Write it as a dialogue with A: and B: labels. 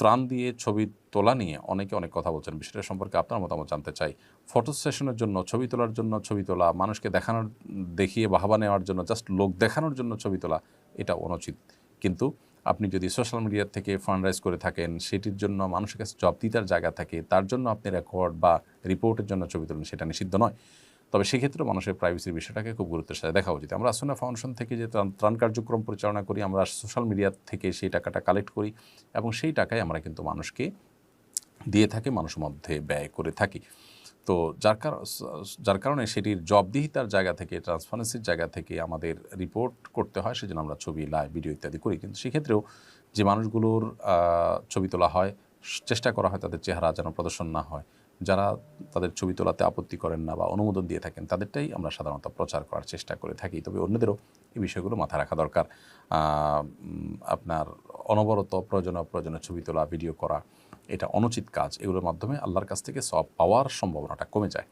A: ত্রাণ দিয়ে ছবি তোলা নিয়ে অনেকে অনেক কথা বলছেন। বিষয়টা সম্পর্কে আপনার মতামত জানতে চাই। ফটো সেশনের জন্য, ছবি তোলার জন্য ছবি তোলা, মানুষকে দেখানোর, দেখিয়ে বাহাবা নেওয়ার জন্য জাস্ট লোক দেখানোর জন্য ছবি তোলা, এটা অনুচিত। কিন্তু আপনি যদি সোশ্যাল মিডিয়া থেকে ফান্ড রাইজ করে থাকেন, সেটির জন্য মানুষের কাছে জবাবদিহিতার জায়গা থাকে, তার জন্য আপনি রেকর্ড বা রিপোর্টের জন্য ছবি তোলেন, সেটা নিষিদ্ধ নয়। তবে সেক্ষেত্রে মানুষের প্রাইভেসির বিষয়টাকে খুব গুরুত্বের সাথে দেখা উচিত। আমরা আসনা ফাউন্ডেশন থেকে যে ত্রাণ- কার্যক্রম পরিচালনা করি, আমরা সোশ্যাল মিডিয়া থেকে সেই টাকাটা কালেক্ট করি এবং সেই টাকায় আমরা কিন্তু মানুষকে দিয়ে থাকি মানুষের মধ্যে ব্যয় করে থাকি। তো যার যার কারণে সেটির জবদিহিতার জায়গা থেকে ট্রান্সপারেন্সির জায়গা থেকে আমাদের রিপোর্ট করতে হয়, সেজন্য আমরা ছবি লাইভ ভিডিও ইত্যাদি করি। কিন্তু সেক্ষেত্রেও যে মানুষগুলোর ছবি তোলা হয় চেষ্টা করা হয় তাদের চেহারা যেন প্রদর্শন না হয়। যারা তাদের ছবি তোলাতে আপত্তি করেন না বা অনুমোদন দিয়ে থাকেন, তাদেরটাই আমরা সাধারণত প্রচার করার চেষ্টা করে থাকি। তবে অন্যদেরও এই বিষয়গুলো মাথায় রাখা দরকার। আপনার অনবরত প্রয়োজন অপ্রয়োজনীয় ছবি তোলা, ভিডিও করা, এটা অনুচিত কাজ। এগুলোর মাধ্যমে আল্লাহর কাছ থেকে সব পাওয়ার সম্ভাবনাটা কমে যায়।